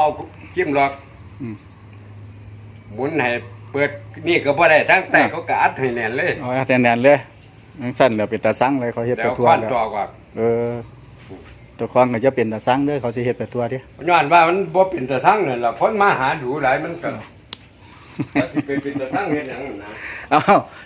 เอาจิ้มหลอกอืมหมุนให้เปิดนี่ก็บ่ได้ทั้งแต่เขาก็อัดให้แน่นเลยเอาแน่นๆเลยจังซั่นแล้วเป็นตาสังเลยเขาเฮ็ดแล้ไปวทั่วควันแล้วจอกว่าเออตัวของก็จะเป็นตาสังเด้อเขาสิเฮ็ดไปทั่วเด้ย้อนว่ามันบ่เป็นตะทั้งนั่นล่ะคนมาหาดูหลายมันก็ว่าสิไปเป็นตะทั้งเฮ็ดหยังนั่นนะเอ้า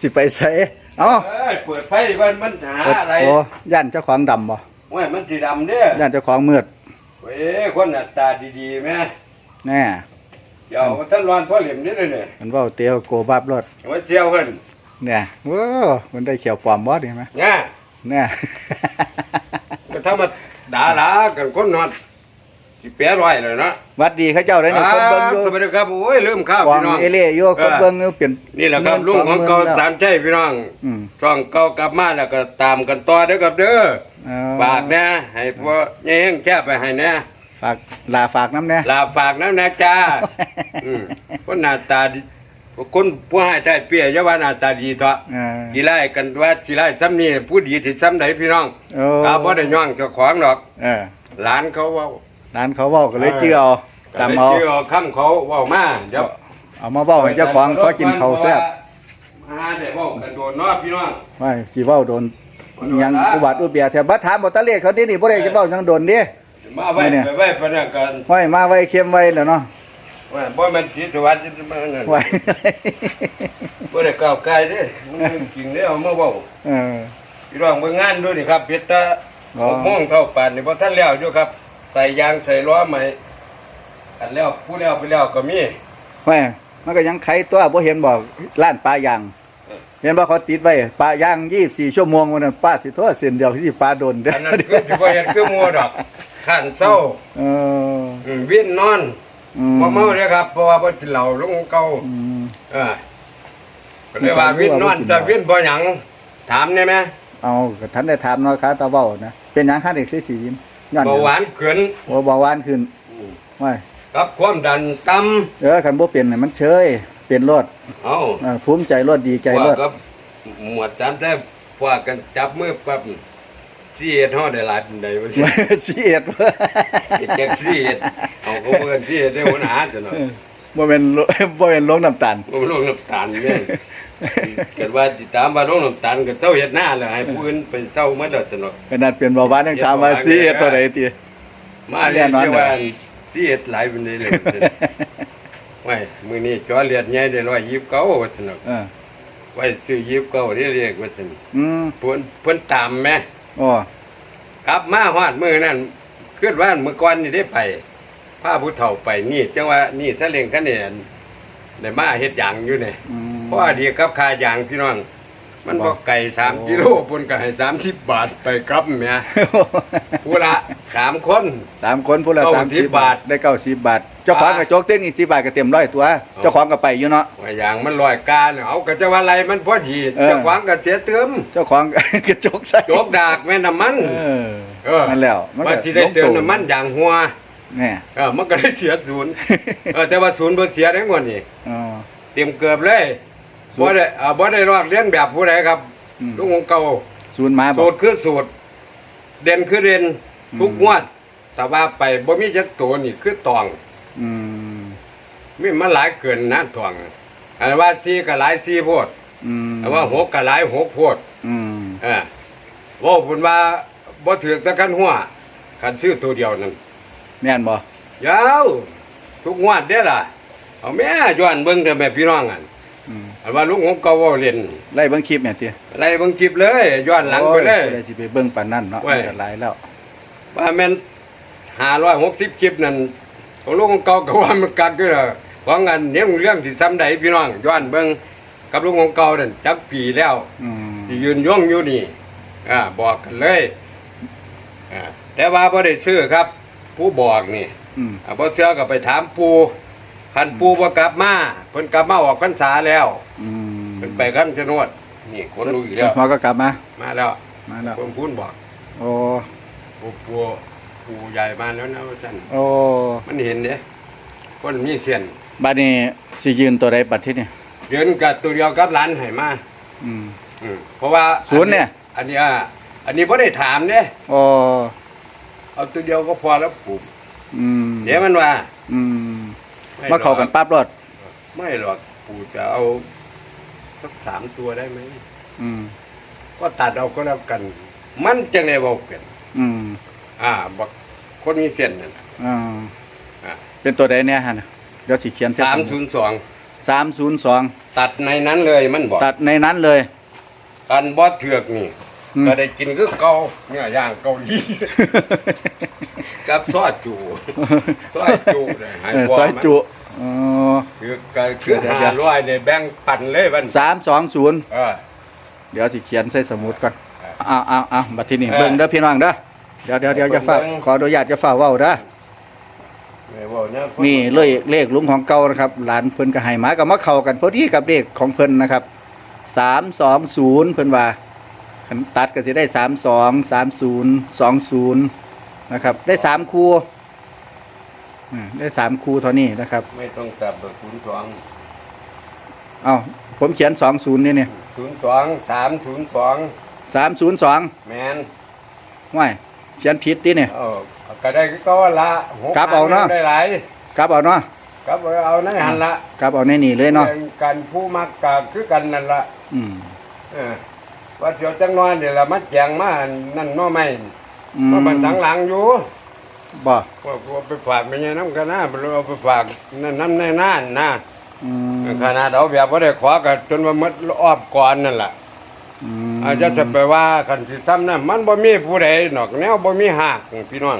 สิไปใส่เอ้าเอ้ยเปิดไฟก่อนมันหาอะไรโอ้ย่านเจ้าของดำบ่โอ้ยมันสิดำเด้อย่านเจ้าของมืด เว้ยคนหน้าตาดีๆแม่แน่เดี๋ยวท่านร้อนพ่อเหลี่ยมนี่เลยเนี่ยมันเว้าเตียวโกบาบรถว่าเสียวเพิ่นเนี่ยโอ้มันได้เขียวปลอมบ่ดีไหมเนี่ยเนี่ย ก็ถ้ามาด่าหลากันคนนอนสิแปรร้อยเลยเนาะหวัดดีเขาเจ้าได้นี่คนเบิ่งอยู่สวัสดีครับโอ้ยลืมข้าวกวางพี่น้อง เอเล่อยู่คนเบิ่งอยู่เปลี่ยนนี่แหละครับลุงของเก่าสามใช่พี่น้องอืม ช่องเก่ากลับมาแล้วก็ตามกันต่อเด้อครับเด้อเออ ฝากนะให้พ่อแย่งแช่ไปให้นะฝากลาฝากน้ำแน่ลาฝากน้ำนะจ้าอืมคนหน้าตาดีคนผู้ให้ใจเปียอย่าว่าหน้าตาดีเถอะเออสิไล่กันว่าสิไล่ซ้ำนี่ผู้ดีที่ซ้ำไหนพี่น้องโอ้กาบ่ได้ย่องเจ้าของดอกเออหลานเขาเว้าร้านเขาเว้าก็เลยเจือเอาจำเอาชื่อคำเขาเว้ามาเดี๋ยวเอามาเว้าให้เจ้าของเขากินข้าวแซ่บมาได้เว้ากันโดนเนาะพี่น้องว่าสิเว้าโดน ยังอุบัติอุเบียแถวบัดถามบ่ตะเลขเขาดินี่บ่ได้จะเว้ายังโดนเด้มาไว้ไม่เนี่ยไปไว้ปะนันกันไว้มาไว้เข้มไว้แล้วเนาะว่าบ่แม่นสีสวัสดิ์จะมานั่นไว้บ่ได้ก้าวไกลเด้มันจริงเด้เอามาเว้าเออพี่น้องเบิ่งงานดูนี่ครับเพชรตาอ๋อหกโมงเท่าปานนี่บ่ทันแล้วอยู่ครับใส่ยางใส่ล้อใหม่อันแล้วผู้แล้วไปแล้วก็มีไว้มันก็ยังไขตัวบ่เห็นบอกร้านปลายาง เออเห็นบ่เขาติดไว้ปลายาง24ชั่วโมงวันนั้นป้าสิโทษเส้นเดียวสิปลาโดนเด้ออันนั้นคือสิบ่เฮ็ดคือหมู่ดอกขันเศร้าเอออืมวินนอนอืบ่เมาเด้อครับเพราะว่าบ่กินเหล้าลงเก่าอืมเออก็เลยว่าวินนอนจะวินบ่หยังถามได้ไหมเอาก็ทันได้ถามเนาะค่ะตาเว้านะเป็นหยังคันได้คือสิยิ้มย้อนเบาหวานขึ้นบ่เบาหวานขึ้นไว้กับความดันต่ำ เออคันบ่เป็นน่ะมันเชย เป็นรถเอ้าเออภูมิใจรถดีใจรว่าถกับหมวดตามแต่พว่ากันจับมือปั๊บสิเฮ็ดเฮาได้หลายปานใดว่าสิ สิเอ็ดแจ็คสิเฮ็ดเอาเขาเบิ่นสิเฮ็ดได้หัวหน้าจังเนาะบ่แม่นโลบ่แม่นลงน้ำตาล บ่ลงน้ำตาลแม่นเกิดว่าติดตามว่าลงน้ำตาลก็เซาเฮ็ดหน้าแล้วให้ผู้อื่นไปเซามาแล้วจังเนาะ ขนาดเป็นเบาหวานยังถามว่าสิเอ็ดตัวใดติ มาเรียนเรียกว่าสิเฮ็ดหลายปานใดเลย ไว้มื้อนี้จอเลียดใหญ่ได้129ว่าซั่นเนาะเออไว้ซื้อยิบเก้าที่เรียกว่าซั่นอืมเพิ่นเพิ่นตามแม่อ๋อกลับมาฮอดมื้อนั้นคิดว่ามื้อก่อนนี่ได้ไปพาผู้เฒ่าไปนี่จังว่านี่ซะเล็งคันนี่อั่นได้มาเฮ็ดหยังอยู่นี่อืม เพราะว่าดีกับค่ายางพี่น้อง มันบ่ไกล3กิโลเพิ่นก็ให้30บาทไปกลับแหม่ผู้ละสามคนสามคนผู้ละเก้าสามสิสิบบบบาาททได้เก้าสิบบาท เจ้าของกับโจกเต็งอีกสิบบาทก็เต็มร้อยตัว เจ้าของก็ไปอยู่เนาะว่ายางมันลอยกาเนี่ยเอาก็จะว่าอะไรมันพอดีเออเจ้าของก็เสียเติมเจ้าของก็โจกใส่โจกดากแม่น้ำมันเออเออนั่นแล้วมันก็สิได้เติมน้ำมันอย่างหัวแน่เออมันก็ได้เสียศูนย์เออแต่ว่าศูนย์บ่เสียได้หมดนี่อ๋อเตรียมเกือบเลย ศูนย์บ่ได้เอ่อบ่ได้รอดเลียนแบบผู้ใดครับอืมลุงของเก่าศูนย์มาบอสูกตรคือสูตร เด่นคือเด่นอืมทุกงวด แต่ว่าไปบ่มีจักตัวนี่คือตอง อืมมีมาหลายเกินนะตองอันว่าซีก็หลายซีโพดอืมอันว่าหกก็หลายหกโพดอืมเออเว่าเพิ่นว่าบ่ถือแตะกันหัวคันซื้อตัวเดียวนั่น แม่นบ่ยาวทุกงวดเด้อล่ะ เอาแม่ย้อนเบิ่งเถอะแม่พี่น้องอัน อืมอันว่าลุงของเก่าเว้าเล่นไล่เบิ่งคลิปแม่ติอะไรเบิ่งคลิปเลยย้อนหลังไปเลย โอ้ได้สิไปเบิ่งปานนั้นเนาะไว้ก็หลายแล้ว ว่าแม่น560คลิปนั่นของลุงของเก่าก็ว่ามันกักอยู่ล่ะของอันเนี้ยเรื่องสิซ้ำใดพี่น้องย้อนเบิ่งกับลุงของเก่านั่นจักปีแล้ว อืมที่ยืนย่องอยู่นี่อ่าบอกกันเลยอ่าแต่ว่าบ่ได้ซื้อครับ ผู้บอกนี่อืมอ่าบ่เชื่อก็ไปถามปู่ คันปู่บ่กลับมาเพิ่นกลับมาออกพรรษาแล้วอืมเพิ่นไปคำชะโนดนี่คนรู้อยู่แล้วพอก็กลับมามาแล้วมาแล้วเพิ่นพูนบอกโอ้ปู่ปู่ปู่ใหญ่มาแล้วนะว่าซั่นโอ้มันมันเห็นเด้คนมีเส้นบัดนี้สิยืนตัวใดบัดที่นี่เดินกับตัวเดียวกับหลานให้มาอืมอืมเพราะว่าศูนย์เนี่ย อันนี้อ่าอันนี้บ่ได้ถามเด้โอ้เอาตัวเดียวก็พอแล้วปู่อืมเดี๋ยวมันว่าออืมไม่มาเข้ากันหรอปั๊บรอดไม่หรอกปู่จะเอาสักสามตัวได้ไหมอืม ก็ตัดเอาก็แล้วกัน มันจะไงบอกเป็นอืม อ่าบักคนมีเส้นนั่นน่ะอ่า อ่าเป็นตัวใดเนี่ยฮะน่ะเดี๋ยวสิเขียนเสร็จสามศูนย์สองสามศูนย์สองตัดในนั้นเลยมันบอกตัดในนั้นเลย กันบอสเถือกนี่อืม ก็ได้กินคือเกาเนี่ยย่างเกาหลีกับซอสจูซอยจูเลยให้เออพ่ซอยมันจุอ๋อคือก็คือเดี๋ยวหาร้อยในแบ่งปันเลยมันสามสองศูนย์เออเดี๋ยวสิเขียนใส่สมุดก่อนเอออ้าวอ้าวอ้าวบัดทีนี้เออเบิ่งเด้อพี่น้องเด้อเดี๋ยวเดี๋ยวเดี๋ยวจะฝากเบิ่งขออนุญาตจะฝากเว้าเด้อไม่ว่าเนี่ยนี่เลยเลขลุงของเก่านะครับ หลานเพิ่นก็ให้มาก็มาเข้ากันพอดีกับเลขของเพิ่นนะครับ320เพิ่นว่า คันตัดก็สิได้32 30 20นะครับ ได้สามคู่อืมได้สามคู่เท่านี้นะครับ ไม่ต้องกลับศูนย์สองเอ้าผมเขียน20นี่เนี่ยศูนย์สองสามศูนย์สอง302แมนว้ายเขียนผิดติเนี่ย เออก็ได้ก็ละหกลับเอาเนาะได้หลายกลับเอาเนาะกลับเอาในหันละกลับเอาในนี่เลยเนาะป็การผู้มักกะคือกันนั่นละอืม เออ ว่าเสียวจังน้อยเดี๋ยวละมัดแจงมานั่นเน้อไม่อืมมาบันสังหลังอยู่บ่ว่ากูเอาไปฝากไปยังน้ำกันนะเอาไปฝากนั่นน้ำในน่านนะอืมขนาดเอาแบบว่าได้ขอกันจนว่าหมดออบก่อนนั่นแหละอืมอาจจะจะไปว่ากันสิซ้ำนั่นมันบ่มีผู้ใดหนอกแนวบ่มีหักพี่น้อง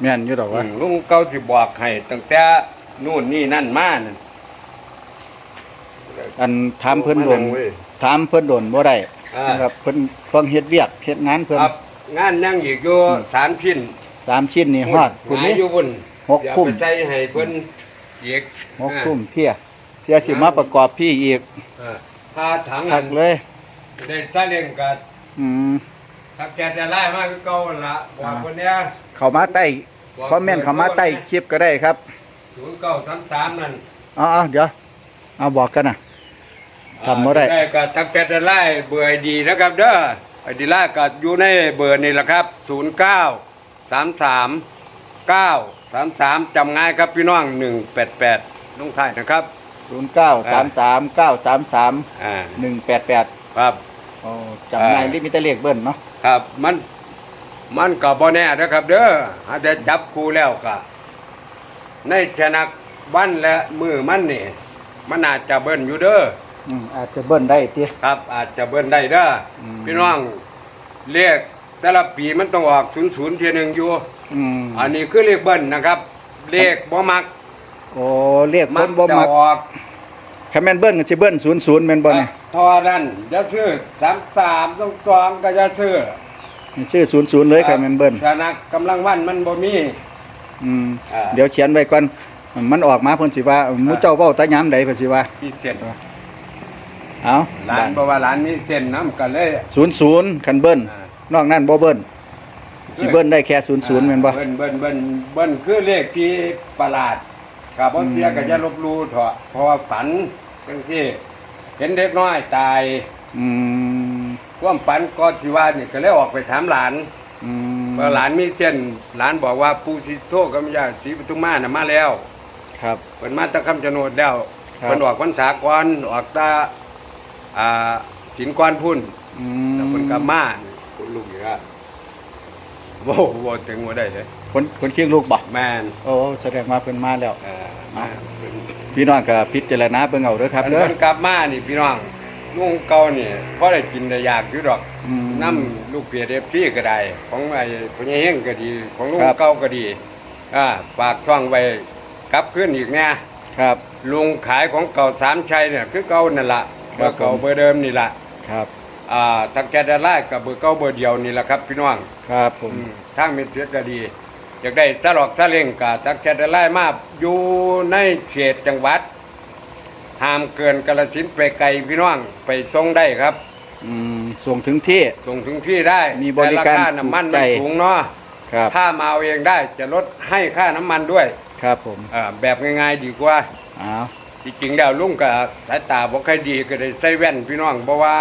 แม่นอยู่ดอกว่าอืมลุงเก่าสิบอกให้ตั้งแต่นู่นนี่นั่นมานั่นอันถามเพิ่นโดนมางเว้ยถามเพิ่นโดนบ่ได้ อ่านะครับเพิ่นเพิ่งเฮ็ดเวียกเฮ็ดงานเพิ่น ครับ งานยังอีกอยู่สามชิ้นสามชิ้นนี่ฮอดคุณหายนี่ อยู่บุญหกทุ่ม เดี๋ยวไปใส่ให้เพิ่นอีกหกทุ่มเที่ยเที่ยสิมาประกอบพี่อีกเออถ้าถังทักเลย ได้ซาเล้งก็อืมถ้าแกจะไล่มาคือเก่าหั่นละบอกอ่าคนเนี้ยเข้ามาใต้คอมเมนต์เข้ามาใต้คลิปก็ได้ครับ0933นั่น เอาเอาเดี๋ยวเอาบอกกันน่ะ จำบ่ได้ได้ก็ทักแกจะไล่เบอร์ไอดีนะครับเด้อไอดีไล่ก็อยู่ในเบอร์นี่แหละครับ 09 33 9 33จำง่ายครับพี่น้อง188ลงท้ายนะครับ0933อ่า933 188ครับโอ้จำง่ายอ่าลิมิตเลขเบิ้ลเนาะครับมันมันก็บ่แน่นะครับ เด้ออาจจะจับคู่แล้วก็ในชนักวันและมือมันนี่ มันอาจจะเบิ้นอยู่เด้อ อืมอาจจะเบิ้ลได้ติครับ อาจจะเบิ้นได้เด้ออม พี่น้องเลขแต่ละปีมันต้องออกศูนย์ศูนย์เทียหนึ่งอยู่ อืมอันนี้คือเลขเบิ้นนะครับ เลขบ่มักโอ้เรียกคนบ่มักจะออกคันแม่นเบิ้ลก็สิเบิ้ล00แม่นบ่เนี่ยทอนั้นจะซื้อสามสามต้องจองก็จะซื้อชื่อ00เลยคันแม่นเบิ้ลชนักกำลังวันมันบ่มี อืมอ่า เดี๋ยวเขียนไว้ก่อนมันออกมาเพิ่นสิว่าหมู่เจ้าเว้าแตะยามใดเพิ่นสิว่าพี่เส้น เอาร้านบอกว่าร้านมีเส้นน้ำกันเลย00คันเบิ้ลอ่านอกนั้นบ่เบิ้ลสิเบิ้ลได้แค่00แม่นบ่เบิ้นเบิ้นเบิ้นเบิ้นคือเลขที่ประหลาดกับบ่เสียก็จะลบหลู่เถอะเพราะว่าฝันจังซี่ เห็นเด็กน้อยตาย อืมความฝันก็สิว่านี่ก็เลยออกไปถามหลานอืมว่าหลานมีเส้นหลานบอกว่าปู่สิโทกับยาศรีปทุมมาน่ะมาแล้ว ครับเพิ่นมาแตะคำชะโนดแล้วครับเพิ่นออกพรรษาก่อนออกตา อ่าศีลก่อนพุ่นอืแล้วมเพิ่นก็มาคุณลูกอยู่ว่าโว้บ่ถึงบ่ได้เลยคนคนคิงลูกบ่แม่นโอ้แสดงว่าเพิ่นมาแล้ว เอ่อมาพี่น้องก็พิจารณาเบิ่งเอาเด้อครับเพิ่เด้อนกลับมานี่พี่น้องลุงเก่านี่พอได้กินได้อยากอยู่ดอกอืมน้ำลูกเปียเดฟซี่ก็ได้ ของไอ้พญาเฮงก็ดี ของลุงครับ เก่าก็ดีอ่าฝากช่องไว้กลับขึ้นอีกแน่ครับ ลุงขายของเก่าสามชัยเนี่ยคือเก่านั่นละ คเบรัอบร์เก่าผมเบอร์เดิมนี่ละครับ อ่าทักแกได้ไล่กับเบอร์เก่าเบอร์เดียวนี่แหละครับพี่น้องครับผม อืมทางเม็ดเสียก็ดี อยากได้สลอกสะเล่งกะทักแกได้ไล่มาอยู่ในเขตจังหวัดห้ามเกินกาลสินธุ์ไปไกลพี่น้องไปส่งได้ครับ อืม ส่งถึงที่ ส่งถึงที่ได้มีบริการแต่คน้ำมันถูกใจ มันสูงเนาะครับ ถ้ามาเอาเองได้จะลดให้ค่าน้ำมันด้วยครับผม อ่าแบบง่ายๆดีกว่า อ้าว จริงๆแล้วลุงกับสายตาบ่ค่อยดีก็ได้ใส่แว่นพี่น้องเพราะว่า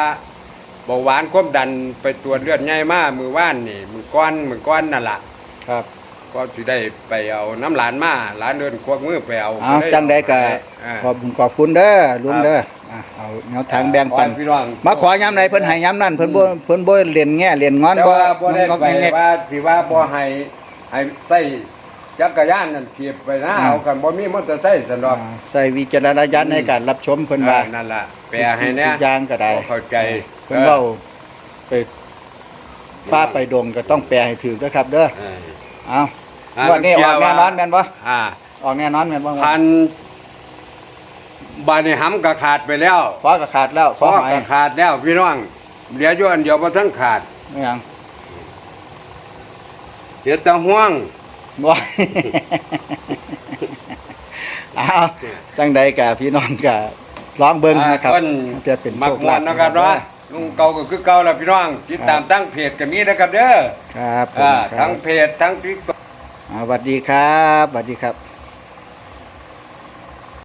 เบาหวานความดันไปตรวจเลือดใหญ่มากมือว่านนี่มือก้อนมือก้อนนั่นล่ะครับอก็สิได้ไปเอาน้ำหลานมาหลานเดินควักมือไปเอาเอาจังได้ก็อ่า ขอบคุณขอบคุณเด้อลุงเด้ออะเอาแนวทางแบ่งปันขอให้พี่น้อง มาขอย้ำไหนเพิ่นให้ย้ำนั่นเพิ่นบ่เพิ่นบ่เล่นแง่เล่นงอนแต่บ่ว่าบ่ได้งอกไปแงกว่าสิว่าบ่ให้ให้ใส่ จักรยานนั่นเทียบไปนะอ่าเอากันบ่มีมอเตอร์ไซค์สันดอกอ่าใส่วิจารณญาณในการรับชมเพิ่นว่าเออนั่นล่ะแปลให้แน่ทุกอย่างก็ได้บ่เข้าใจเพิ่นเว้าไปฟ้าไปดงก็ต้องแปลให้ถูกด้วยครับ เด้อเออเอาอ่าวันนี้ออกแน่นอนแม่นบ่อ่าออกแน่นอนแม่นบ่พันบาดนี้หำก็ขาดไปแล้วขอก็ขาดแล้วขขออหายก็ขาดแล้วพี่น้องเหลืออยู่อันเดียวบ่ทันขาดไม่หยังเดี๋ยวแตะห่วง บ่เอาจังใดกะพี่น้องกะลองเบิ่งนะครับอ่าเพิ่นจะเป็นมัโชกคมวลานภนะครับเนาะลุงเก่าก็คือเก่าแล้วพี่น้องติดตามทั้งเพจก็มีนะครับเด้อครับผมอ่าครัทั้บงเพจทั้ง TikTok อ่าสวัสดีครับสวัสดีครับ